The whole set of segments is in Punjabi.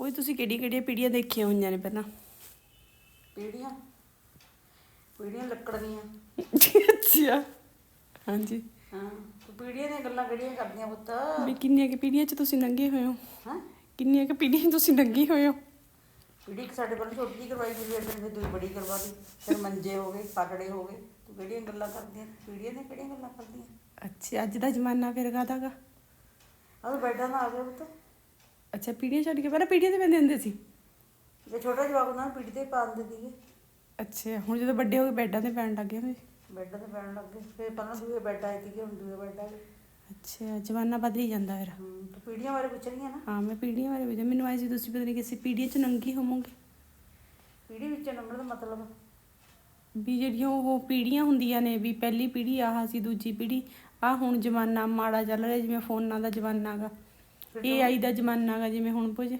ਉਹ ਤੁਸੀਂ ਕਿਹੜੀ ਕਿਹੜੀਆਂ ਪੀੜੀਆਂ ਦੇਖੀਆਂ ਹੋਈਆਂ ਨੇ ਪਹਿਲਾਂ? ਪੀੜੀਆਂ? ਪੀੜੀਆਂ ਲੱਕੜ ਦੀਆਂ ਅੱਛਾ। ਹਾਂਜੀ। ਹਾਂ ਤੂੰ ਪੀੜੀਆਂ ਦੀਆਂ ਗੱਲਾਂ ਕਿਹੜੀਆਂ ਕਰਦੀਆਂ ਪੁੱਤ? ਵੀ ਕਿੰਨੀਆਂ ਕਿ ਪੀੜੀਆਂ 'ਚ ਤੁਸੀਂ ਲੰਘੇ ਹੋਏ ਹੋ? ਹਾਂ। ਕਿੰਨੀਆਂ ਕਿ ਪੀੜੀਆਂ ਤੁਸੀਂ ਲੰਘੇ ਹੋਏ ਹੋ? ਪੀੜੀ ਇੱਕ ਸਾਡੇ ਕੋਲ ਛੋਟੀ ਜਿਹੀ ਕਰਵਾਈ ਗਈ ਫਿਰ ਫਿਰ ਦੂਜੀ ਬੜੀ ਕਰਵਾ ਲਈ ਫਿਰ ਮੰਜੇ ਹੋ ਗਏ ਪਾਟੜੇ ਹੋ ਗਏ। ਤੂੰ ਕਿਹੜੀਆਂ ਗੱਲਾਂ ਕਰਦੀਆਂ? ਪੀੜੀਆਂ ਦੀਆਂ ਕਿਹੜੀਆਂ ਗੱਲਾਂ ਕਰਦੀਆਂ? ਅੱਛਾ ਅੱਜ ਦਾ ਜ਼ਮਾਨਾ ਫਿਰ ਕਾਹਦਾਗਾ ਆਹ ਤੂੰ ਬੈਠਾ ਨਾ ਆ ਗਿਆ ਪੁੱਤ। ਅੱਛਾ ਪੀੜੀਆਂ ਛੱਡ ਕੇ ਪਹਿਲਾਂ ਪੀੜੀਆਂ ਤੇ ਪੈਂਦੇ ਹੁੰਦੇ ਸੀ? ਜੇ ਛੋਟਾ ਜਵਾਕ ਹੁੰਦਾ ਨਾ ਪੀੜੀ ਤੇ ਹੀ ਪਾ ਦਿੰਦੇ ਸੀਗੇ। ਅੱਛਾ ਹੁਣ ਜਦੋਂ ਵੱਡੇ ਹੋ ਗਏ ਬੈੱਡਾਂ ਤੇ ਪੈਣ ਲੱਗ ਗਏ ਹੋਏ ਬੈੱਡ ਤੇ ਪੈਣ ਲੱਗ ਗਏ ਫਿਰ ਪਹਿਲਾਂ ਦੂਏ ਬੈੱਡ ਆਏ ਸੀਗੇ ਹੁਣ ਦੂਏ ਬੈੱਡ ਆ ਗਏ। ਅੱਛਾ ਜ਼ਮਾਨਾ ਬਦਲ ਜਾਂਦਾ ਫਿਰ। ਹੂੰ ਤੂੰ ਪੀੜੀਆਂ ਬਾਰੇ ਪੁੱਛ ਰਹੀ ਹੈ ਨਾ। ਹਾਂ ਮੈਂ ਪੀੜੀਆਂ ਬਾਰੇ ਪੁੱਛਿਆ ਮੈਨੂੰ ਆਈ ਸੀ ਤੁਸੀਂ ਪਤਾ ਨਹੀਂ ਕਿਸੇ ਪੀੜੀਆਂ 'ਚ ਨੰਗੀ ਹੋਵੋਗੇ। ਪੀੜੀ ਵਿੱਚ ਨੰਬਰ ਦਾ ਮਤਲਬ? ਵੀ ਜਿਹੜੀਆਂ ਉਹ ਪੀੜੀਆਂ ਹੁੰਦੀਆਂ ਨੇ ਵੀ ਪਹਿਲੀ ਪੀੜੀ ਆਹ ਸੀ ਦੂਜੀ ਪੀੜੀ। ਆ ਹੁਣ ਜ਼ਮਾਨਾ ਮਾੜਾ ਚੱਲ ਰਿਹਾ ਜਿਵੇਂ ਫੋਨਾਂ ਦਾ ਜ਼ਮਾਨਾ ਗਾ। ਏਆਈ ਦਾ ਜ਼ਮਾਨਾ ਗਾ ਜਿਵੇਂ ਹੁਣ ਪੁੱਜ।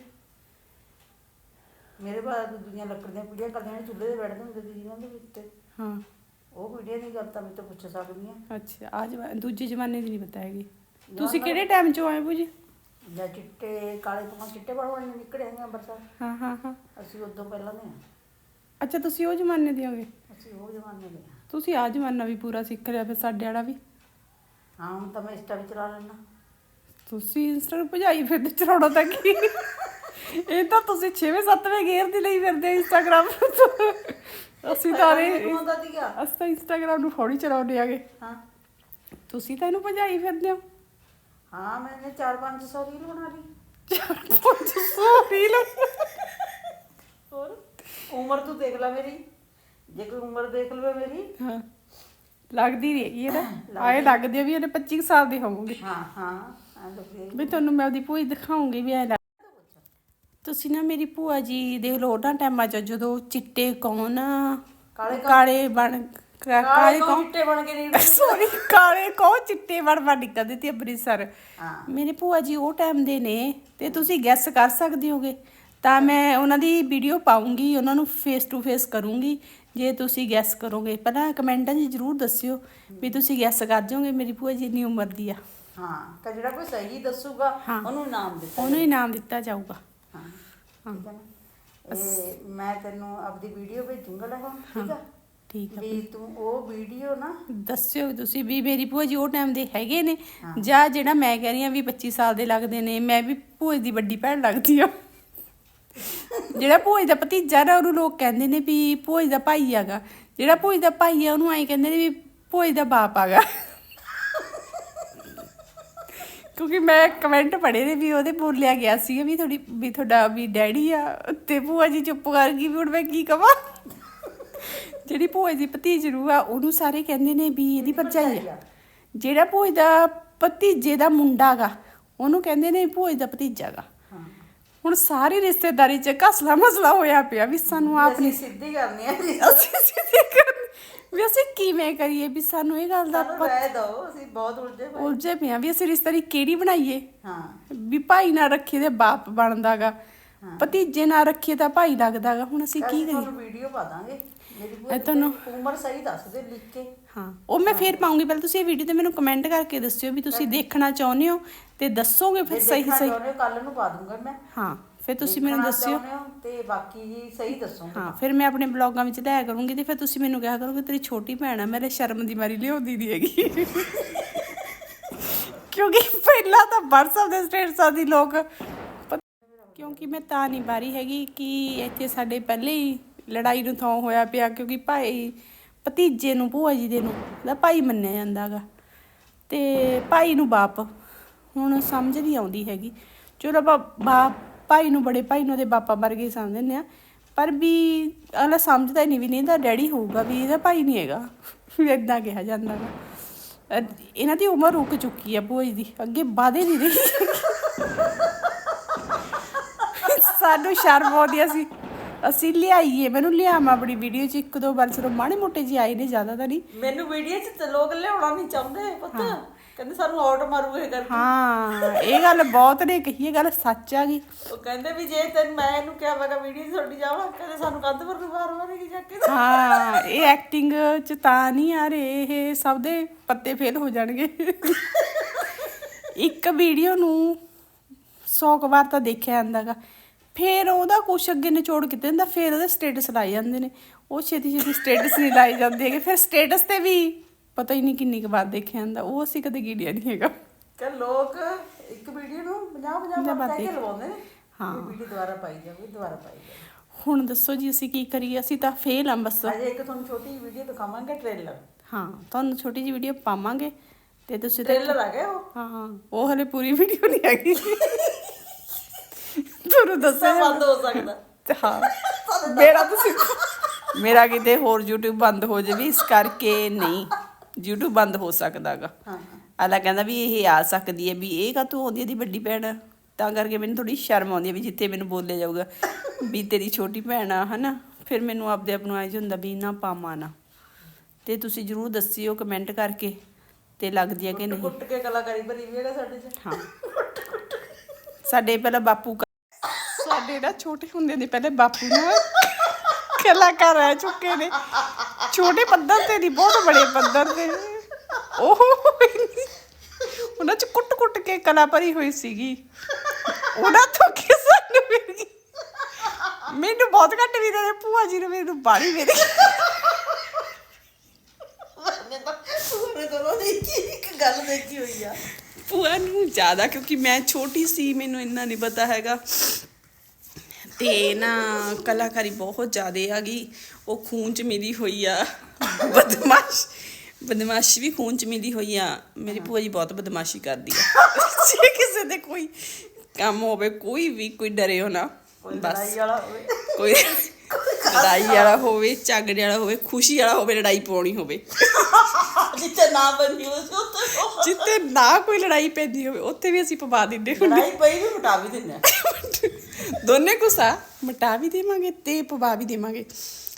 ਮੇਰੇ ਬਾਅਦ ਦੁਨੀਆ ਲੱਕੜ ਦੀਆਂ ਪੀੜੀਆਂ ਕਰਦੀਆਂ ਨੇ ਚੁੱਲ੍ਹੇ ਤੇ ਬੈਠਦੇ ਹੁੰਦੇ ਸੀ ਜਿਹਨਾਂ ਦੇ ਵਿੱਚ। ਹਾਂ। ਉਹ ਪੀੜੀਆਂ ਦੀ ਗੱਲ ਤਾਂ ਮੈਂ ਤਾਂ ਪੁੱਛ ਸਕਦੀ ਹਾਂ। ਅੱਛਾ ਆ ਜਮਾ ਦੂਜੇ ਜ਼ਮਾਨੇ ਦੀ ਨਹੀਂ ਪਤਾ ਹੈਗੀ। ਤੁਸੀਂ ਕਿਹੜੇ ਟਾਈਮ 'ਚੋਂ ਆਏ ਪੁੱਜ? ਜਾਂ ਚਿੱਟੇ ਕਾਲੇ ਤੋਂ ਚਿੱਟੇ ਬੜ ਬੜ ਨਿਕੜੇ ਆਂਗੇ ਅੰਬਰਸਰ। ਹਾਂ ਹਾਂ ਹਾਂ। ਅਸੀਂ ਉਦੋਂ ਪਹਿਲਾਂ ਦੇ ਹਾਂ। ਅੱਛਾ ਤੁਸੀਂ ਉਹ ਜ਼ਮਾਨੇ ਦੇ ਹੋਗੇ? ਅਸੀਂ ਉਹ ਜ਼ਮਾਨੇ ਦੇ ਹਾਂ। ਤੁਸੀਂ ਆ ਜ਼ਮਾਨਾ ਵੀ ਪੂਰਾ ਸਿੱਖ ਲਿਆ ਫਿਰ ਸਾਡੇ ਵਾਲਾ ਵੀ। ਹਾਂ ਹੁਣ ਤਾਂ ਮੈਂ ਇੰਸਟਾ ਵੀ ਚਲਾ ਲੈਣਾ ਤੁਸੀਂ ਇੰਸਟਾ ਨੂੰ ਭਜਾਈ ਫਿਰਦੇ ਚਲਾਉਣਾ ਤਾਂ ਕੀ? ਇਹ ਤਾਂ ਤੁਸੀਂ 6ਵੇਂ 7ਵੇਂ ਗੇਅਰ ਦੀ ਲਈ ਫਿਰਦੇ ਇੰਸਟਾਗ੍ਰਾਮ ਅਸੀਂ ਤਾਂ ਸੀਗਾ। ਅਸੀਂ ਤਾਂ ਇੰਸਟਾਗ੍ਰਾਮ ਨੂੰ ਥੋੜੀ ਚਲਾਉਂਦੇ ਆਗੇ। ਹਾਂ। ਤੁਸੀਂ ਤਾਂ ਇਹਨੂੰ ਭਜਾਈ ਫਿਰਦੇ ਹੋ। ਹਾਂ ਮੈंने 4-500 ਰੀਲ ਬਣਾ ਲਈ। ਰੀਲ ਹੋਰ? ਉਮਰ ਤੂੰ ਦੇਖ ਲੈ ਮੇਰੀ। ਜੇ ਕੋਈ ਉਮਰ ਦੇਖ ਲਵੇ ਮੇਰੀ। ਹਾਂ। ਲੱਗਦੀ ਰਹੀ ਹੈ ਨਾ ਆਏ ਲੱਗਦੀ ਆ ਵੀ ਇਹਨੇ 25 ਸਾਲ ਦੇ ਹੋਵੋਗੇ ਹਾਂ ਹਾਂ। ਵੀ ਤੁਹਾਨੂੰ ਮੈਂ ਉਹਦੀ ਹੀ ਦਿਖਾਉਂਗੀ ਵੀ ਐ ਤੁਸੀਂ ਨਾ ਮੇਰੀ ਭੂਆ ਜੀ ਦੇਖ ਲਓ ਉਹਨਾਂ ਟਾਈਮਾਂ 'ਚ ਜਦੋਂ ਚਿੱਟੇ ਕੌਣ ਕਾਲੇ ਬਣ ਕਾਲੇ ਕੌਣ ਚਿੱਟੇ ਬਣ ਕੇ ਨਹੀਂ ਸੋਰੀ ਕਾਲੇ ਕੌਣ ਚਿੱਟੇ ਬਣ ਬਣ ਨਿਕਲਦੇ ਤੇ ਅੰਮ੍ਰਿਤਸਰ। ਮੇਰੇ ਭੂਆ ਜੀ ਉਹ ਟਾਈਮ ਦੇ ਨੇ ਤੇ ਤੁਸੀਂ ਗੈਸ ਕਰ ਸਕਦੇ ਹੋਗੇ। ਤਾਂ ਮੈਂ ਉਹਨਾਂ ਦੀ ਵੀਡੀਓ ਪਾਉਂਗੀ ਉਹਨਾਂ ਨੂੰ ਫੇਸ ਟੂ ਫੇਸ ਕਰੂੰਗੀ। ਜੇ ਤੁਸੀਂ ਗੈਸ ਕਰੋਗੇ ਪਹਿਲਾਂ ਕਮੈਂਟਾਂ 'ਚ ਜਰੂਰ ਦੱਸਿਓ ਵੀ ਤੁਸੀਂ ਗੈਸ ਕਰ ਜਾਓਗੇ ਮੇਰੀ ਭੂਆ ਜੀ ਇੰਨੀ ਉਮਰ ਦੀ ਆ। ਹਾਂ ਤਾਂ ਜਿਹੜਾ ਕੋਈ ਸਹੀ ਦੱਸੂਗਾ ਹਾਂ। ਉਹਨੂੰ ਇਨਾਮ ਦਿੱਤਾ ਉਹਨੂੰ ਇਨਾਮ ਦਿੱਤਾ ਜਾਊਗਾ। ਹਾਂ ਠੀਕ ਹੈ ਨਾ? ਇਹ ਮੈਂ ਤੈਨੂੰ ਆਪਦੀ ਵੀਡੀਓ ਭੇਜੂੰਗਾ ਲੈ ਹੁਣ ਠੀਕ ਆ? ਠੀਕ ਆ ਵੀ ਤੂੰ ਉਹ ਵੀਡੀਓ ਨਾ ਦੱਸਿਓ ਵੀ ਤੁਸੀਂ ਵੀ ਮੇਰੀ ਭੂਆ ਜੀ ਉਹ ਟਾਈਮ ਦੇ ਹੈਗੇ ਨੇ ਜਾਂ ਜਿਹੜਾ ਮੈਂ ਕਹਿ ਰਹੀ ਆ ਵੀ 25 ਸਾਲ ਦੇ ਲੱਗਦੇ ਨੇ ਮੈਂ ਵੀ ਭੂਆ ਦੀ ਵੱਡੀ ਭੈਣ ਲੱਗਦੀ ਆ ਜਿਹੜਾ ਭੂਆ ਜੀ ਦਾ ਭਤੀਜਾ ਨਾ ਉਹਨੂੰ ਲੋਕ ਕਹਿੰਦੇ ਨੇ ਵੀ ਭੂਆ ਜੀ ਦਾ ਭਾਈ ਹੈਗਾ। ਜਿਹੜਾ ਭੂਆ ਜੀ ਦਾ ਭਾਈ ਆ ਉਹਨੂੰ ਐਂ ਕਹਿੰਦੇ ਨੇ ਵੀ ਭੂਆ ਜੀ ਦਾ ਬਾਪ ਹੈਗਾ। ਕਿਉਂਕਿ ਮੈਂ ਕਮੈਂਟ ਪੜ੍ਹੇ ਨੇ ਵੀ ਉਹਦੇ ਬੋਲਿਆ ਗਿਆ ਸੀ ਵੀ ਤੁਹਾਡੀ ਵੀ ਤੁਹਾਡਾ ਵੀ ਡੈਡੀ ਆ ਤੇ ਭੂਆ ਜੀ ਚੁੱਪ ਕਰ ਗਈ ਵੀ ਹੁਣ ਮੈਂ ਕੀ ਕਵਾਂ? ਜਿਹੜੀ ਭੂਆ ਦੀ ਭਤੀਜਰੂ ਆ ਉਹਨੂੰ ਸਾਰੇ ਕਹਿੰਦੇ ਨੇ ਵੀ ਇਹਦੀ ਭਰਜਾਈ ਆ। ਜਿਹੜਾ ਭੂਆ ਦਾ ਭਤੀਜੇ ਦਾ ਮੁੰਡਾ ਗਾ ਉਹਨੂੰ ਕਹਿੰਦੇ ਨੇ ਭੂਆ ਦਾ ਭਤੀਜਾ ਗਾ। ਹਾਂ ਹੁਣ ਸਾਰੀ ਰਿਸ਼ਤੇਦਾਰੀ ਚ ਘਸਲਾ ਮਸਲਾ ਹੋਇਆ ਪਿਆ ਵੀ ਸਾਨੂੰ ਆਪ ਅਸੀਂ ਸਿੱਧੀ ਕਰਨੀ ਹੈ ਜੀ। ਅਸੀਂ ਸਿੱਧੇ ਕਰਨ ਵੀ ਅਸੀਂ ਕਿਵੇਂ ਕਰੀਏ ਵੀ ਸਾਨੂੰ ਇਹ ਗੱਲ ਦਾ ਸਾਨੂੰ ਰਹਿ ਦੋ ਅਸੀਂ ਬਹੁਤ ਉਲਝੇ ਪਏ ਉਲਝੇ ਪਿਆ ਵੀ ਅਸੀਂ ਰਿਸ਼ਤੇਦਾਰੀ ਕਿਹੜੀ ਬਣਾਈਏ? ਹਾਂ। ਵੀ ਭਾਈ ਨਾਲ ਰੱਖੀਏ ਤੇ ਬਾਪ ਬਣਦਾਗਾ। ਭਤੀਜੇ ਨਾਲ ਰੱਖੀਏ ਤਾਂ ਭਾਈ ਲੱਗਦਾਗਾ ਹੁਣ ਅਸੀਂ ਕੀ ਅਸੀਂ ਕਰੀਏ? ਤੁਹਾਨੂੰ ਵੀਡੀਓ ਪਾ ਦਾਂਗੇ। ਮੇਰੀ ਇਹ ਤੁਹਾਨੂੰ- ਉਮਰ ਸਹੀ ਦੱਸ ਦੇ ਲਿਖ ਕੇ। ਹਾਂ ਉਹ ਮੈਂ ਫੇਰ ਪਾਉਂਗੀ। ਪਹਿਲਾਂ ਤੁਸੀਂ ਇਹ ਵੀਡੀਓ ਤੇ ਮੈਨੂੰ ਕਮੈਂਟ ਕਰਕੇ ਦੱਸਿਓ ਵੀ ਤੁਸੀਂ ਦੇਖਣਾ ਚਾਹੁੰਦੇ ਹੋ ਤੇ ਦੱਸੋਗੇ ਫਿਰ ਸਹੀ ਸਹੀ ਕੱਲ ਨੂੰ ਪਾ ਦੂੰਗਾ ਮੈਂ। ਹਾਂ ਫਿਰ ਤੁਸੀਂ ਮੈਨੂੰ ਦੇਖਣਾ ਦੱਸਿਓ। ਚਾਹੁੰਦੇ ਹੋ ਤੇ ਬਾਕੀ ਸਹੀ ਦੱਸੂਗਾ ਹਾਂ ਫਿਰ ਮੈਂ ਆਪਣੇ ਬਲੌਗਾਂ ਵਿੱਚ ਲਿਆ ਕਰੂੰਗੀ ਤੇ ਫਿਰ ਤੁਸੀਂ ਮੈਨੂੰ ਕਿਹਾ ਕਰੋਗੇ ਤੇਰੀ ਛੋਟੀ ਭੈਣ ਆ ਮੇਰੇ ਸ਼ਰਮ ਦੀ ਮਾਰੀ ਲਿਆਉਂਦੀ ਨਹੀਂ ਹੈਗੀ। ਕਿਉਂਕਿ ਪਹਿਲਾਂ ਤਾਂ WhatsApp ਦੇ ਸਟੇਟਸਾਂ ਦੀ ਲੋਕ ਕਿਉਂਕਿ ਮੈਂ ਤਾਂ ਨਹੀਂ ਬਾਰੀ ਹੈਗੀ ਕਿ ਇੱਥੇ ਸਾਡੇ ਪਹਿਲੇ ਹੀ ਲੜਾਈ ਨੂੰ ਥਾਂ ਹੋਇਆ ਪਿਆ ਕਿਉਂਕਿ ਭਾਈ ਭਤੀਜੇ ਨੂੰ ਭੂਆ ਜੀ ਦੇ ਨੂੰ ਦਾ ਭਾਈ ਮੰਨਿਆ ਜਾਂਦਾਗਾ ਤੇ ਭਾਈ ਨੂੰ ਬਾਪ ਹੁਣ ਸਮਝ ਨਹੀਂ ਆਉਂਦੀ ਹੈਗੀ। ਚਲੋ ਆਪਾਂ ਬਾਪ ਭਾਈ ਨੂੰ ਬੜੇ ਭਾਈ ਨੂੰ ਉਹਦੇ ਬਾਪਾ ਵਰਗੇ ਹੀ ਸਮਝਦੇ ਆ। ਪਰ ਵੀ ਅਗਲਾ ਸਮਝਦਾ ਹੀ ਨਹੀਂ ਵੀ ਨਹੀਂ ਇਹਦਾ ਡੈਡੀ ਹੋਊਗਾ ਵੀ ਇਹਦਾ ਭਾਈ ਨਹੀਂ ਹੈਗਾ। ਵੀ ਇਦਾਂ ਕਿਹਾ ਜਾਂਦਾ ਅਹ ਇਹਨਾਂ ਦੀ ਉਮਰ ਰੁਕ ਚੁੱਕੀ ਆ ਭੂਆ ਜੀ ਦੀ ਅੱਗੇ ਵਾਧੇ ਨਹੀਂ ਰਹੀ। ਸਾਨੂੰ ਸ਼ਰਮ ਆਉਂਦੀ ਸੀ ਅਸੀਂ ਲਿਆਈਏ ਮੈਨੂੰ ਲਿਆਵਾਂ ਆਪਣੀ ਵੀਡੀਓ 'ਚ ਇੱਕ ਦੋ ਵਾਰ ਸਿਰਫ ਮਾੜੇ ਮੋਟੇ ਜੀ ਆਏ ਨੇ ਜ਼ਿਆਦਾ ਤਾਂ ਨਹੀਂ। ਮੈਨੂੰ ਵੀਡੀਓ 'ਚ ਲੋਕ ਲਿਆਉਣਾ ਨਹੀਂ ਚਾਹੁੰਦੇ ਪੁੱਤ। ਕਹਿੰਦੇ ਸਾਨੂੰ ਆਊਟ ਮਾਰੂ ਇਹ ਕਰਕੇ। ਹਾਂ ਇਹ ਗੱਲ ਬਹੁਤ ਨੇ ਕਹੀ ਇਹ ਗੱਲ ਸੱਚ ਆ ਗਈ। ਉਹ ਕਹਿੰਦੇ ਵੀ ਜੇ ਤੈਨੂੰ ਮੈਂ ਇਹਨੂੰ ਕਿਹਾ ਮੈਂ ਕਿਹਾ ਵੀਡੀਓ ਛੱਡੀ ਜਾਵਾਂ ਕਹਿੰਦੇ ਸਾਨੂੰ ਕੰਧ ਪਰ ਨੂੰ ਮਾਰ ਮਾਰੇਗੀ ਜਾ ਕੇ। ਹਾਂ ਇਹ ਐਕਟਿੰਗ ਚ ਤਾਂ ਨਹੀਂ ਆ ਰਹੇ ਇਹ ਸਭ ਦੇ ਪੱਤੇ ਫੇਲ ਹੋ ਜਾਣਗੇ। ਇੱਕ ਵੀਡੀਓ ਨੂੰ 100 ਕੁ ਵਾਰ ਤਾਂ ਦੇਖਿਆ ਜਾਂਦਾਗਾ ਫਿਰ ਉਹਦਾ ਕੁਛ ਅੱਗੇ ਨਿਚੋੜ ਕਿਤੇ ਹੁੰਦਾ ਫਿਰ ਉਹਦੇ ਸਟੇਟਸ ਲਾਏ ਜਾਂਦੇ ਨੇ। ਉਹ ਛੇਤੀ ਛੇਤੀ ਸਟੇਟਸ ਨਹੀਂ ਲਾਏ ਜਾਂਦੇ ਹੈਗੇ ਫਿਰ ਸਟੇਟਸ ਤੇ ਵੀ ਪਤਾ ਹੀ ਨਹੀਂ ਕਿੰਨੀ ਕੁ ਵਾਰ ਦੇਖਿਆ ਜਾਂਦਾ ਉਹ ਅਸੀਂ ਕਦੇ ਗਿਣਿਆ ਨਹੀਂ ਹੈਗਾ। ਕਿ ਲੋਕ ਇੱਕ ਵੀਡੀਓ ਨੂੰ 50 50 ਪੰਜਾਹ ਵਾਰ ਕਹਿ ਕੇ ਲਵਾਉਂਦੇ ਨੇ ਹਾਂ। ਵੀਡੀਓ ਦੁਬਾਰਾ ਪਾਈ ਜਾਵੇ ਦੁਬਾਰਾ ਪਾਈ ਜਾਵੇ। ਹੁਣ ਦੱਸੋ ਜੀ ਅਸੀਂ ਕੀ ਕਰੀਏ ਅਸੀਂ ਤਾਂ ਫੇਲ ਆ ਬਸ। ਅਜੇ ਇੱਕ ਤੁਹਾਨੂੰ ਛੋਟੀ ਜਿਹੀ ਵੀਡੀਓ ਦਿਖਾਵਾਂਗੇ ਟ੍ਰੇਲਰ ਹਾਂ ਤੁਹਾਨੂੰ ਛੋਟੀ ਜਿਹੀ ਵੀਡੀਓ ਪਾਵਾਂਗੇ ਤੇ ਤੁਸੀਂ ਟ੍ਰੇਲਰ ਆ ਗਿਆ ਉਹ? ਹਾਂ ਉਹ ਹਲੇ ਪੂਰੀ ਵੀਡੀਓ ਨਹੀਂ ਹੈਗੀ। ਤੁਹਾਨੂੰ ਦੱਸਿਆ ਬੰਦ ਹੋ ਸਕਦਾ। ਹਾਂ ਮੇਰਾ ਤੁਸੀਂ ਮੇਰਾ ਕਿਤੇ ਹੋਰ YouTube ਬੰਦ ਹੋ ਜਾਵੇ ਇਸ ਕਰਕੇ ਨਹੀਂ। YouTube ਬੰਦ ਹੋ ਸਕਦਾਗਾ। ਹਾਂ। ਆਲਾ ਕਹਿੰਦਾ ਵੀ ਇਹ ਆ ਸਕਦੀ ਹੈ ਵੀ ਇਹ ਕਾ ਤੂੰ ਆਉਂਦੀ ਦੀ ਵੱਡੀ ਭੈਣ? ਤਾਂ ਕਰਕੇ ਮੈਨੂੰ ਥੋੜੀ ਸ਼ਰਮ ਆਉਂਦੀ ਹੈ ਵੀ ਜਿੱਥੇ ਮੈਨੂੰ ਬੋਲਿਆ ਜਾਊਗਾ ਵੀ ਤੇਰੀ ਛੋਟੀ ਭੈਣ ਆ ਹਨਾ? ਫਿਰ ਮੈਨੂੰ ਆਪਦੇ ਆਪ ਨੂੰ ਐਂ ਜਿਹਾ ਹੁੰਦਾ ਵੀ ਨਾ ਪਾਵਾਂ ਨਾ। ਤੇ ਤੁਸੀਂ ਜਰੂਰ ਦੱਸਿਓ ਕਮੈਂਟ ਕਰਕੇ ਤੇ ਲੱਗਦੀ ਹੈ ਕਿ ਨਹੀਂ। ਕੁੱਟ ਕੇ ਕਲਾਕਾਰੀ ਭਰੀ ਵੀ ਹੈਗਾ ਸਾਡੇ ਚ। ਹਾਂ। ਸਾਡੇ ਪਹਿਲਾਂ ਬਾਪੂ ਕ- ਸਾਡੇ ਨਾ ਛੋਟੇ ਹੁੰਦੇ ਨੇ ਪਹਿਲੇ ਬਾਪੂ ਨਾ ਕਲਾਕਾਰ ਰਹਿ ਚੁੱਕੇ ਨੇ। ਛੋਟੇ ਪੱਧਰ ਤੇ ਨਹੀਂ ਬਹੁਤ ਬੜੇ ਪੱਧਰ ਤੇ। ਉਹ ਉਹਨਾਂ ਚ ਕੁੱਟ ਕੁੱਟ ਕੇ ਕਲਾ ਭਰੀ ਹੋਈ ਸੀਗੀ। ਉਹਨਾਂ ਤੋਂ ਕਿ ਸਾਨੂੰ ਮਿਲ ਗਈ? ਮੈਨੂੰ ਬਹੁਤ ਘੱਟ ਵੀ ਦੇ ਭੂਆ ਜੀ ਨੂੰ ਮੈਨੂੰ ਬਾੜੀ ਗਈ। ਉਹਨੇ ਤਾਂ ਉਹਨੇ ਦੋਨੋਂ ਦੇਖੀ ਇੱਕ ਗੱਲ ਦੇਖੀ ਹੋਈ ਆ। ਭੂਆ ਨੂੰ ਜ਼ਿਆਦਾ ਕਿਉਂਕਿ ਮੈਂ ਛੋਟੀ ਸੀ ਮੈਨੂੰ ਇੰਨਾ ਨਹੀਂ ਪਤਾ ਹੈਗਾ। ਤੇ ਨਾ ਕਲਾਕਾਰੀ ਬਹੁਤ ਜ਼ਿਆਦਾ ਆ ਗਈ ਉਹ ਖੂਨ ਚ ਮਿਲੀ ਹੋਈ ਆ। ਬਦਮਾਸ਼ ਬਦਮਾਸ਼ੀ ਵੀ ਖੂਨ ਚ ਮਿਲੀ ਹੋਈ ਆ। ਮੇਰੀ ਭੂਆ ਜੀ ਬਹੁਤ ਬਦਮਾਸ਼ੀ ਕਰਦੀ ਆ। ਜੇ ਕਿਸੇ ਦੇ ਕੋਈ ਕੰਮ ਹੋਵੇ ਕੋਈ ਵੀ ਕੋਈ ਡਰੇ ਹੋ ਨਾ ਬਸ। ਕੋਈ ਲੜਾਈ ਵਾਲਾ ਹੋਵੇ ਝਗੜੇ ਵਾਲਾ ਹੋਵੇ ਖੁਸ਼ੀ ਵਾਲਾ ਹੋਵੇ ਲੜਾਈ ਪਾਉਣੀ ਹੋਵੇ। ਜਿੱਥੇ ਨਾ ਉੱਤੇ ਉਹ ਜਿੱਤੇ ਨਾ ਕੋਈ ਲੜਾਈ ਪੈਂਦੀ ਹੋਵੇ ਉੱਥੇ ਵੀ ਅਸੀਂ ਪਵਾ ਦਿੰਦੇ ਹੁੰਦੇ। ਲੜਾਈ ਪਈ ਵੀ ਮਿਟਾ ਵੀ ਦਿੰਦੇ ਦੋਨੇ ਗੁੱਸਾ ਮਟਾ ਵੀ ਦੇਵਾਂਗੇ ਤੇ ਪਵਾ ਵੀ ਦੇਵਾਂਗੇ।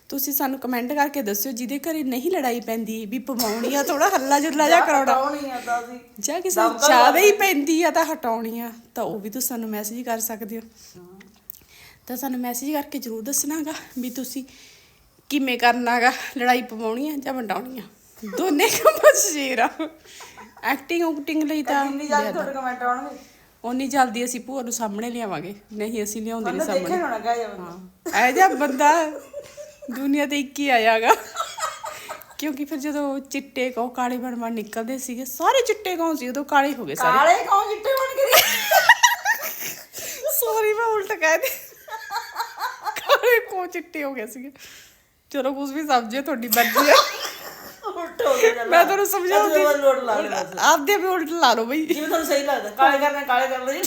ਤੁਸੀਂ ਸਾਨੂੰ ਕਮੈਂਟ ਕਰਕੇ ਦੱਸਿਓ ਜਿਹਦੇ ਘਰੇ ਨਹੀਂ ਲੜਾਈ ਪੈਂਦੀ ਵੀ ਪਵਾਉਣੀ ਆ ਥੋੜਾ ਹੱਲਾ ਜੁੱਲਾ ਜਾ ਕਰਾਉਣਾ। ਹਟਾਉਣੀ ਆ ਤਾਂ ਅਸੀਂ। ਜਾਂ ਕਿਸੇ ਨੂੰ ਜ਼ਿਆਦਾ ਹੀ। ਪੈਂਦੀ ਆ ਤਾਂ ਹਟਾਉਣੀ ਆ ਤਾਂ ਉਹ ਵੀ ਤੁਸੀਂ ਸਾਨੂੰ ਮੈਸੇਜ ਕਰ ਸਕਦੇ ਹੋ। ਤਾਂ ਸਾਨੂੰ ਮੈਸੇਜ ਕਰਕੇ ਜ਼ਰੂਰ ਦੱਸਣਾਗਾ ਵੀ ਤੁਸੀਂ ਕਿਵੇਂ ਕਰਨਾਗਾ ਲੜਾਈ ਪਵਾਉਣੀ ਆ ਜਾਂ ਵੰਡਾਉਣੀ ਆ ਦੋਨੇ ਕੰਮ ਸ਼ੇਰ ਐਕਟਿੰਗ ਉਕਟਿੰਗ ਲਈ ਤਾਂ ਕਿੰਨੀ ਤੁਹਾਡੇ ਕਮੈਂਟ ਆਉਣਗੇ। ਉਨੀ ਜਲਦੀ ਅਸੀਂ ਭੂਆ ਨੂੰ ਸਾਹਮਣੇ ਲਿਆਵਾਂਗੇ। ਨਹੀਂ ਅਸੀਂ ਲਿਆਉਂਦੇ ਨਹੀਂ ਸਾਹਮਣੇ। ਹੋਣਾ ਗਾਇਆ ਬੰਦਾ। ਐ ਜਿਹਾ ਬੰਦਾ ਦੁਨੀਆ ਤੇ ਇੱਕ ਹੀ ਆਇਆਗਾ ਕਿਉਂਕਿ ਫਿਰ ਜਦੋਂ ਚਿੱਟੇ ਕੋ ਕਾਲੇ ਬਣ ਬਣ ਨਿਕਲਦੇ ਸੀਗੇ ਸਾਰੇ ਚਿੱਟੇ ਕੌਣ ਸੀ ਉਦੋਂ ਕਾਲੇ ਹੋ ਗਏ ਸਾਰੇ। ਕਾਲੇ ਕੌਣ ਚਿੱਟੇ ਬਣ ਗਏ। ਸੌਰੀ ਮੈਂ ਉਲਟ ਕਹਿ ਦੇ ਕਾਲੇ ਕੋ ਚਿੱਟੇ ਹੋ ਗਏ ਸੀਗੇ। ਚਲੋ ਕੁਝ ਵੀ ਸਮਝੇ ਤੁਹਾਡੀ ਮਰਜ਼ੀ ਹੈ ਹੋ ਗਿਆ ਮੈਂ ਤੁਹਾਨੂੰ ਸਮਝਾਉਂਦੀ ਆਪਦੇ ਵੀ ਉਲਟ ਲਾ ਲਓ ਬਈ। ਜਿਵੇਂ ਤੁਹਾਨੂੰ ਸਹੀ ਲੱਗਦਾ ਕਾਲੇ ਕਰਨੇ ਕਾਲੇ ਕਰ ਲਓ ਜੀ।